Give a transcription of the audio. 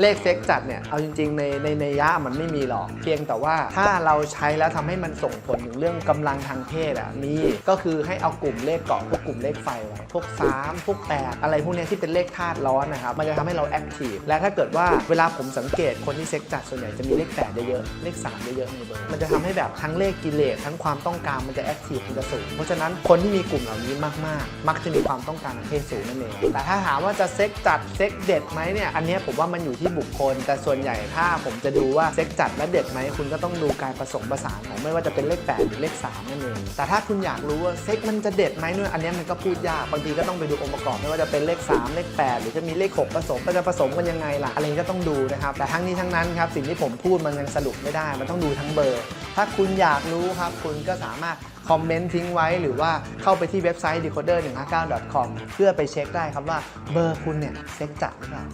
เลขเซ็กจัดเนี่ย เอาจริง ๆ ในในในยะมันไม่มีหรอก เพียงแต่ว่าถ้าเราใช้แล้วทำให้มันส่งผลถึงเรื่องกำลังทางเพศอะมีก็คือให้เอากลุ่มเลขเกาะพวกกลุ่มเลขไฟไว้พวก 3 พวก 8 อะไรพวกนี้ที่เป็นเลขธาตุร้อนนะครับ มันจะทำให้เราแอคทีฟและถ้าเกิดว่าเวลาผมสังเกตคนที่เซ็กจัดส่วนใหญ่จะมีเลข8เยอะๆเลข3เยอะๆในเบอร์มันจะทำให้แบบทั้งเลขกิเลสทั้งความต้องการมันจะแอคทีฟมันจะสูงเพราะฉะนั้นคนที่มีกลุ่มเหล่านี้มากๆ มักจะมีความต้องการทางเพศสูงนั่นเองแต่ถ้าถามว่าจะเซ็กจัดเซ็กเด็ดไหมเนี่ยอันนี้ผมว่ามันอยู่ที่บุคคล แต่ส่วนใหญ่ถ้าผมจะดูว่าเซ็กจัดและเด็ดไหมคุณก็ต้องดูการผสมผสานของไม่ว่าจะเป็นเลข8หรือเลข3นั่นเองแต่ถ้าคุณอยากรู้ว่าเซ็กมันจะเด็ดไหมเนี่ยอันนี้มันก็พูดยากบางทีก็ต้องไปดูองค์ประกอบไม่ว่าจะเป็นเลข 3 เลข 8 หรือจะมีเลข 6 ผสมก็จะผสมกันยังไงล่ะอะไรก็ต้องดูนะครับแต่ทั้งนี้ทั้งนั้นครับสิ่งที่ผมพูดมันยังสรุปไม่ได้ มันต้องดูทั้งเบอร์ถ้าคุณอยากรู้ครับ คุณก็สามารถคอมเมนต์ทิ้งไว้ หรือว่าเข้าไปที่เว็บไซต์ decoder159.com เพื่อไปเช็คได้ครับว่าเบอร์คุณเนี่ยเซ็กจัดหรือเปล่า